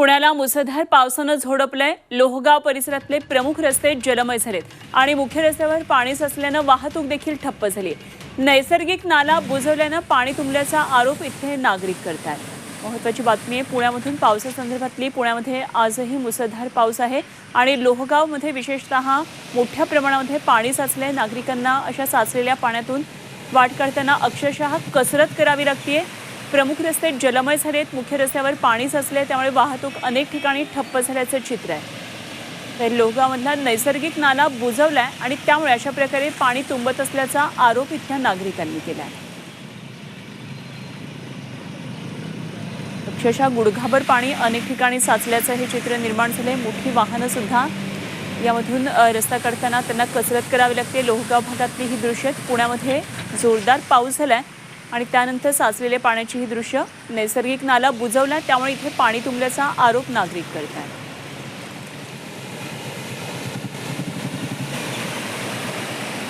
पुण्याला मुसळधार पावसानं झोडपलंय. लोहगाव परिसरातले प्रमुख रस्ते जलमय झालेत आणि मुख्य रस्त्यावर पाणी साचल्यानं वाहतूक देखील ठप्प झाली नैसर्गिक नाला बुजवल्यानं पाणी तुंबल्याचा आरोप इथले नागरिक करतात महत्वाची बातमी आहे पुण्यामधून पावसासंदर्भातली पुण्यामध्ये आजही मुसळधार पाऊस आहे आणि लोहगावमध्ये विशेषतः मोठ्या प्रमाणामध्ये पाणी साचलंय. नागरिकांना अशा साचलेल्या पाण्यातून वाट काढताना अक्षरशः कसरत करावी लागते प्रमुख रस्ते जलमय झालेत. मुख्य रस्त्यावर पाणी साचले त्यामुळे वाहतूक अनेक ठिकाणी ठप्प झाल्याचं चित्र आहे. तर लोहगावमधला नैसर्गिक नाला बुजवलाय आणि त्यामुळे अशा प्रकारे पाणी तुंबत असल्याचा आरोप इथल्या नागरिकांनी केला आहे अक्षरशः गुडघाभर पाणी अनेक ठिकाणी साचल्याचं हे चित्र निर्माण झालंय. मोठी वाहनं सुद्धा यामधून रस्ता काढताना त्यांना कसरत करावी लागते. लोहगाव भागातली ही दृश्य आहेत. पुण्यामध्ये जोरदार पाऊस झालाय. आणि त्यानंतर साचलेल्या पाण्याची ही दृश्य नैसर्गिक नाला बुजवला त्यामुळे इथे पाणी तुंबल्याचा आरोप नागरिक करत आहेत